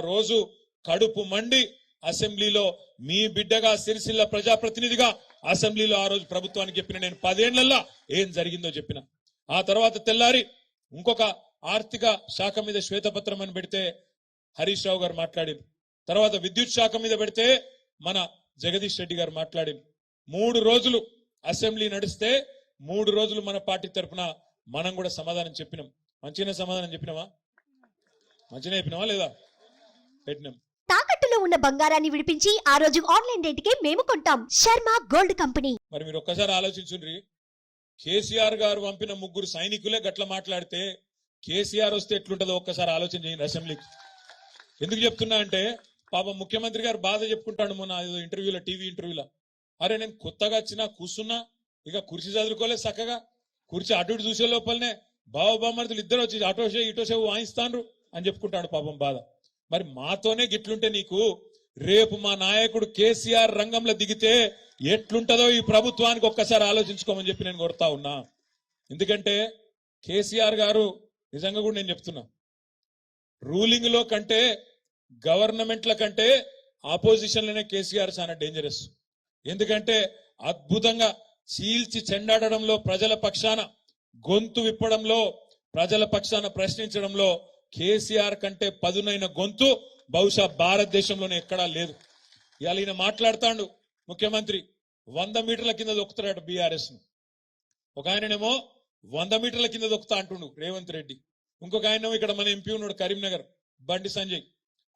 రోజు కడుపు మండి అసెంబ్లీలో మీ బిడ్డగా సిరిసిల్ల ప్రజాప్రతినిధిగా అసెంబ్లీలో ఆ రోజు ప్రభుత్వానికి చెప్పిన నేను పదేళ్ళలో ఏం జరిగిందో చెప్పిన. ఆ తర్వాత తెల్లారి ఇంకొక ఆర్థిక శాఖ మీద శ్వేతపత్రం అని పెడితే హరీష్ రావు గారు మాట్లాడింది. తర్వాత విద్యుత్ శాఖ మీద పెడితే మన జగదీష్ రెడ్డి గారు మాట్లాడింది. మూడు రోజులు అసెంబ్లీ నడిస్తే మూడు రోజులు మన పార్టీ తరఫున మనం కూడా సమాధానం చెప్పినాం. మంచిగానే సమాధానం చెప్పినామా మంచిగా చెప్పినావా లేదా? పెట్టినాం. తాకట్టులో ఉన్న బంగారాన్ని విడిపించి ఆ రోజు ఆన్లైన్ రేటుకే మేము కొంటాం. Sharma gold company. మరి మీరు ఒక్కసారి ఆలోచించుండ్రి. కేసీఆర్ గారు పంపిన ముగ్గురు సైనికులే గట్ల మాట్లాడితే కేసీఆర్ వస్తే ఎట్లుంటుందో ఒక్కసారి ఆలోచన చేయండి అసెంబ్లీకి. ఎందుకు చెప్తున్నా అంటే పాపం ముఖ్యమంత్రి గారు బాధ చెప్పుకుంటాడు మొన్న ఏదో ఇంటర్వ్యూలో టీవీ ఇంటర్వ్యూలో. అరే నేను కొత్తగా వచ్చినా కూర్చున్నా ఇక కుర్చీ చదువుకోలేదు చక్కగా. కుర్చీ అటు చూసే లోపలనే బావ బామ్మర్తులు ఇద్దరు వచ్చి అటోషే ఇటోషే వాయిస్తాండ్రు అని చెప్పుకుంటాడు పాపం బాధ. మరి మాతోనే గిట్లుంటే నీకు రేపు మా నాయకుడు కేసీఆర్ రంగంలో దిగితే ఎట్లుంటదో ఈ ప్రభుత్వానికి ఒక్కసారి ఆలోచించుకోమని చెప్పి నేను కొడతా ఉన్నా. ఎందుకంటే కేసీఆర్ గారు నిజంగా కూడా నేను చెప్తున్నా. రూలింగ్లో కంటే గవర్నమెంట్ల కంటే ఆపోజిషన్లోనే కేసీఆర్ చాలా డేంజరస్ ఎందుకంటే అద్భుతంగా చీల్చి చెండాడడంలో ప్రజల పక్షాన గొంతు విప్పడంలో ప్రజల పక్షాన ప్రశ్నించడంలో కేసీఆర్ కంటే పదునైన గొంతు బహుశా భారతదేశంలోనే ఎక్కడా లేదు. ఇవాళ ఈయన మాట్లాడుతాడు ముఖ్యమంత్రి వంద మీటర్ల కింద దొక్కుతాడు బీఆర్ఎస్ను ఒక ఆయననేమో వంద మీటర్ల కింద దొక్కుతా అంటుండు రేవంత్ రెడ్డి. ఇంకొక ఆయన ఇక్కడ మన ఎంపీ ఉన్నాడు కరీంనగర్ బండి సంజయ్.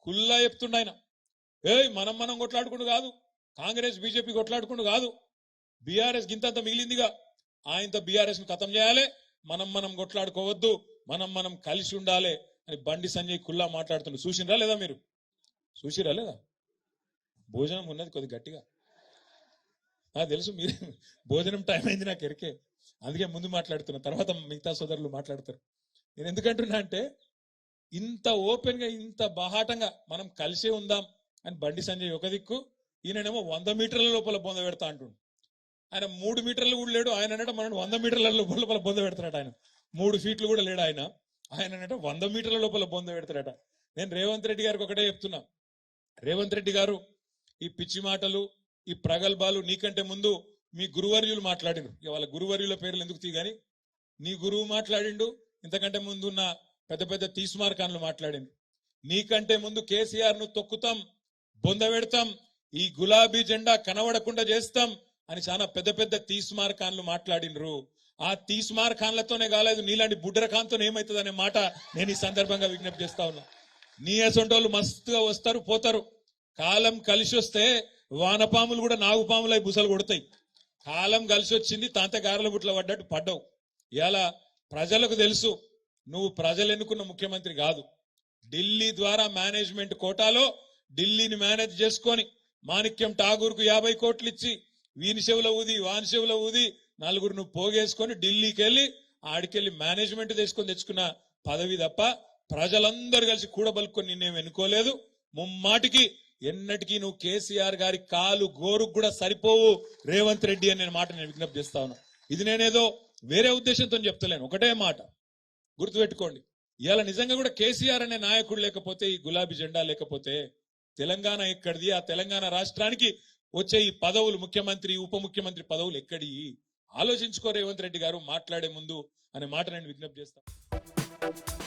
కుల్లా చెప్తుండు ఆయన. ఏయ్ మనం మనం కొట్లాడుకుంటూ కాదు. కాంగ్రెస్ బీజేపీ కొట్లాడుకుంటూ కాదు. బీఆర్ఎస్ గింతంత మిగిలిందిగా. ఆయనతో బీఆర్ఎస్ను ఖతం చేయాలి. మనం మనం కొట్లాడుకోవద్దు. మనం మనం కలిసి ఉండాలి. అని బండి సంజయ్ కుల్లా మాట్లాడుతుండు. చూసిండ్రా లేదా మీరు? చూసిరా లేదా? భోజనం ఉన్నది కొద్ది గట్టిగా. నాకు తెలుసు మీరు. భోజనం టైం అయింది నాకు ఎరికే. అందుకే ముందు మాట్లాడుతున్నా. తర్వాత మిగతా సోదరులు మాట్లాడతారు. నేను ఎందుకంటున్నా అంటే ఇంత ఓపెన్గా ఇంత బాహాటంగా మనం కలిసే ఉందాం అని బండి సంజయ్ ఒక దిక్కు ఈయననేమో వంద మీటర్ల లోపల బొంద పెడతా అంటుండు. ఆయన మూడు మీటర్లు కూడా లేడు. ఆయన అంటే మనం వంద మీటర్ల లోపల బొంద పెడతాడట ఆయన. మూడు ఫీట్లు కూడా లేడు ఆయన. ఆయన అంటే వంద మీటర్ల లోపల బొంద పెడతాడట. నేను రేవంత్ రెడ్డి గారికి ఒకటే చెప్తున్నా. రేవంత్ రెడ్డి గారు ఈ పిచ్చి మాటలు ఈ ప్రగల్భాలు నీకంటే ముందు మీ గురువర్యులు మాట్లాడిండు వాళ్ళ గురువర్యుల పేర్లు ఎందుకు తీగాని నీ గురువు మాట్లాడిండు ఇంతకంటే ముందు ఉన్న పెద్ద పెద్ద తీస్మార్కాన్లు మాట్లాడింది. నీకంటే ముందు కేసీఆర్ను తొక్కుతాం బొంద పెడతాం ఈ గులాబీ జెండా కనబడకుండా చేస్తాం అని చాలా పెద్ద పెద్ద తీస్మార్కాన్లు మాట్లాడినరు ఆ తీస్మార్కాన్లతోనే కాలేదు నీలాంటి బుడ్డర ఖాన్తో ఏమవుతుంది మాట నేను ఈ సందర్భంగా విజ్ఞప్తి చేస్తా ఉన్నా. నీ అసొంటోళ్ళు మస్తుగా వస్తారు పోతారు. కాలం కలిసి వస్తే వానపాములు కూడా నాగుపాములై బుసలు కొడతాయి. కాలం కలిసి వచ్చింది తాంత గారెల బుట్ల పడ్డట్టు పడ్డావు. ఇలా ప్రజలకు తెలుసు నువ్వు ప్రజలు ఎన్నుకున్న ముఖ్యమంత్రి కాదు. ఢిల్లీ ద్వారా మేనేజ్మెంట్ కోటాలో ఢిల్లీని మేనేజ్ చేసుకొని మాణిక్యం ఠాగూర్కు యాభై కోట్లు ఇచ్చి వీని చెవుల ఊది వాని చెవుల ఊది నలుగురు నువ్వు పోగేసుకొని ఢిల్లీకి వెళ్ళి ఆడికెళ్ళి మేనేజ్మెంట్ తీసుకొని తెచ్చుకున్న పదవి తప్ప ప్రజలందరూ కలిసి కూడబలుకొని నిన్నేం ఎన్నుకోలేదు. ముమ్మాటికి ఎన్నటికీ నువ్వు కేసీఆర్ గారి కాలు గోరుకు కూడా సరిపోవు. రేవంత్ రెడ్డి అని నేను మాట నేను విజ్ఞప్తి చేస్తా ఉన్నా. ఇది నేనేదో వేరే ఉద్దేశంతో చెప్తలేను. ఒకటే మాట గుర్తుపెట్టుకోండి. ఇవాళ నిజంగా కూడా కేసీఆర్ అనే నాయకుడు లేకపోతే ఈ గులాబీ జెండా లేకపోతే తెలంగాణ ఎక్కడిది? ఆ తెలంగాణ రాష్ట్రానికి వచ్చే ఈ పదవులు ముఖ్యమంత్రి ఉప ముఖ్యమంత్రి పదవులు ఎక్కడి ఆలోచించుకో రేవంత్ రెడ్డి గారు మాట్లాడే ముందు అనే మాట నేను విజ్ఞప్తి చేస్తాను